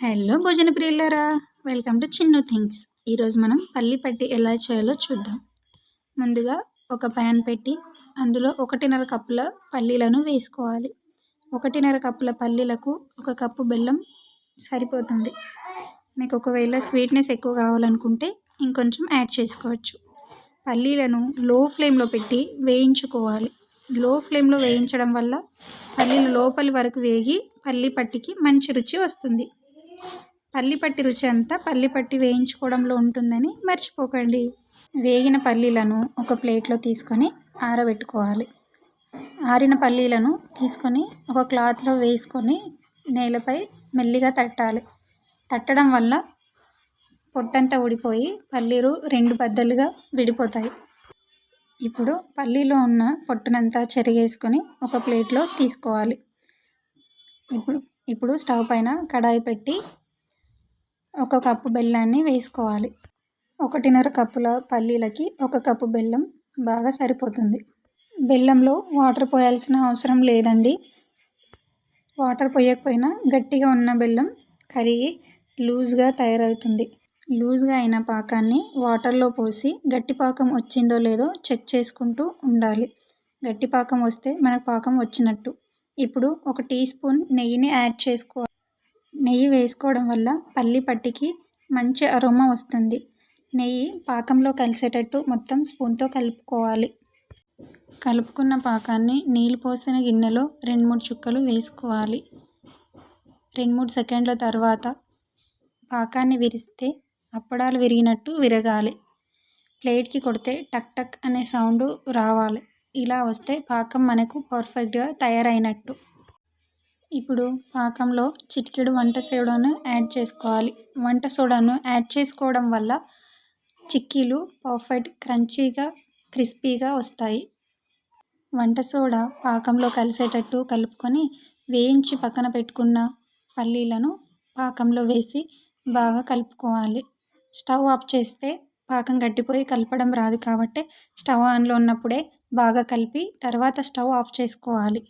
Hello భోజన ప్రియులరా welcome to Chinnu things. ఈరోజు మనం పల్లి పట్టి ఎలా చేయాలో చూద్దాం. ముందుగా ఒక ప్యాన్ పెట్టి అందులో ఒకటిన్నర కప్పుల పల్లీలను వేసుకోవాలి. ఒకటిన్నర కప్పుల పల్లీలకు ఒక కప్పు బెల్లం సరిపోతుంది. మీకు ఒకవేళ స్వీట్నెస్ ఎక్కువ కావాలనుకుంటే ఇంకొంచెం యాడ్ చేసుకోవచ్చు. పల్లీలను లో ఫ్లేమ్లో పెట్టి వేయించుకోవాలి. లో ఫ్లేమ్లో వేయించడం వల్ల పల్లీలు లోపలి వరకు వేగి పల్లి పట్టికి మంచి రుచి వస్తుంది. పల్లిపట్టి రుచి అంతా పల్లి పట్టి వేయించుకోవడంలో ఉంటుందని మర్చిపోకండి. వేగిన పల్లీలను ఒక ప్లేట్లో తీసుకొని ఆరబెట్టుకోవాలి. ఆరిన పల్లీలను తీసుకొని ఒక క్లాత్లో వేసుకొని నేలపై మెల్లిగా తట్టాలి. తట్టడం వల్ల పొట్టంతా ఊడిపోయి పల్లీలు రెండు బద్దలుగా విడిపోతాయి. ఇప్పుడు పల్లీలో ఉన్న పొట్టునంతా చెరిగేసుకొని ఒక ప్లేట్లో తీసుకోవాలి. ఇప్పుడు ఇప్పుడు స్టవ్ పైన కడాయి పెట్టి ఒక కప్పు బెల్లాన్ని వేసుకోవాలి. ఒకటిన్నర కప్పుల పల్లీలకి ఒక కప్పు బెల్లం బాగా సరిపోతుంది. బెల్లంలో వాటర్ పోయాల్సిన అవసరం లేదండి. వాటర్ పోయకపోయినా గట్టిగా ఉన్న బెల్లం కరిగి లూజ్గా తయారవుతుంది. లూజ్గా అయిన పాకాన్ని వాటర్లో పోసి గట్టి పాకం వచ్చిందో లేదో చెక్ చేసుకుంటూ ఉండాలి. గట్టి పాకం వస్తే మనకు పాకం వచ్చినట్టు. ఇప్పుడు ఒక టీ స్పూన్ నెయ్యిని యాడ్ చేసుకో నెయ్యి వేసుకోవడం వల్ల పల్లి పట్టికి మంచి అరోమా వస్తుంది. నెయ్యి పాకంలో కలిసేటట్టు మొత్తం స్పూన్తో కలుపుకోవాలి. కలుపుకున్న పాకాన్ని నీళ్ళు పోసిన గిన్నెలో రెండు మూడు చుక్కలు వేసుకోవాలి. రెండు మూడు సెకండ్ల తర్వాత పాకాన్ని విరిస్తే అప్పడాలు విరిగినట్టు విరగాలి. ప్లేట్కి కొడితే టక్ టక్ అనే సౌండ్ రావాలి. ఇలా వస్తే పాకం మనకు పర్ఫెక్ట్గా తయారైనట్టు. ఇప్పుడు పాకంలో చిటికెడు వంట సోడాను యాడ్ చేసుకోవాలి. వంట సోడాను యాడ్ చేసుకోవడం వల్ల చిక్కీలు పర్ఫెక్ట్ క్రంచీగా క్రిస్పీగా వస్తాయి. వంట సోడా పాకంలో కలిసేటట్టు కలుపుకొని వేయించి పక్కన పెట్టుకున్న పల్లీలను పాకంలో వేసి బాగా కలుపుకోవాలి. స్టవ్ ఆఫ్ చేస్తే పాకం గట్టిపోయి కలపడం రాదు కాబట్టి స్టవ్ ఆన్లో ఉన్నప్పుడే బాగా కలిపి తర్వాత స్టవ్ ఆఫ్ చేసుకోవాలి.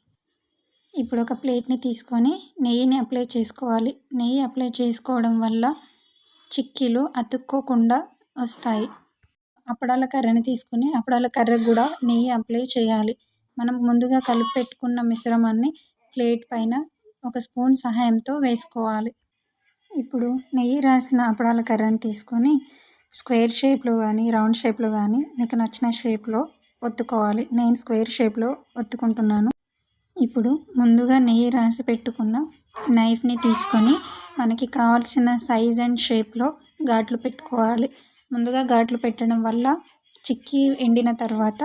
ఇప్పుడు ఒక ప్లేట్ని తీసుకొని నెయ్యిని అప్లై చేసుకోవాలి. నెయ్యి అప్లై చేసుకోవడం వల్ల చిక్కీలు అతుక్కోకుండా వస్తాయి. అప్పడాల కర్రని తీసుకొని అప్పడాల కర్ర కూడా నెయ్యి అప్లై చేయాలి. మనం ముందుగా కలిపి పెట్టుకున్న మిశ్రమాన్ని ప్లేట్ పైన ఒక స్పూన్ సహాయంతో వేసుకోవాలి. ఇప్పుడు నెయ్యి రాసిన అప్పడాల కర్రని తీసుకొని స్క్వేర్ షేప్లో కానీ రౌండ్ షేప్లో కానీ మీకు నచ్చిన షేప్లో ఒత్తుకోవాలి. నేను స్క్వేర్ షేప్లో ఒత్తుకుంటున్నాను. ఇప్పుడు ముందుగా నెయ్యి రాసి పెట్టుకున్న నైఫ్ని తీసుకొని మనకి కావాల్సిన సైజ్ అండ్ షేప్లో ఘాట్లు పెట్టుకోవాలి. ముందుగా ఘాట్లు పెట్టడం వల్ల చిక్కీ ఎండిన తర్వాత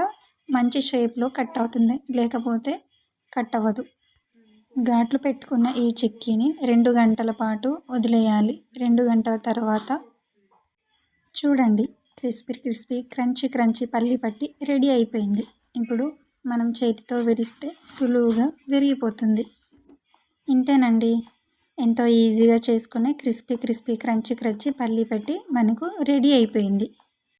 మంచి షేప్లో కట్ అవుతుంది. లేకపోతే కట్ అవ్వదు. ఘాట్లు పెట్టుకున్న ఈ చిక్కీని రెండు గంటల పాటు వదిలేయాలి. రెండు గంటల తర్వాత చూడండి. క్రిస్పీ క్రిస్పీ క్రంచీ క్రంచీ పల్లి పట్టి రెడీ అయిపోయింది. ఇప్పుడు మనం చేతితో విరిస్తే సులువుగా విరిగిపోతుంది. ఇంతేనండి. ఎంతో ఈజీగా చేసుకునే క్రిస్పీ క్రిస్పీ క్రంచీ క్రంచీ పల్లి పట్టి మనకు రెడీ అయిపోయింది.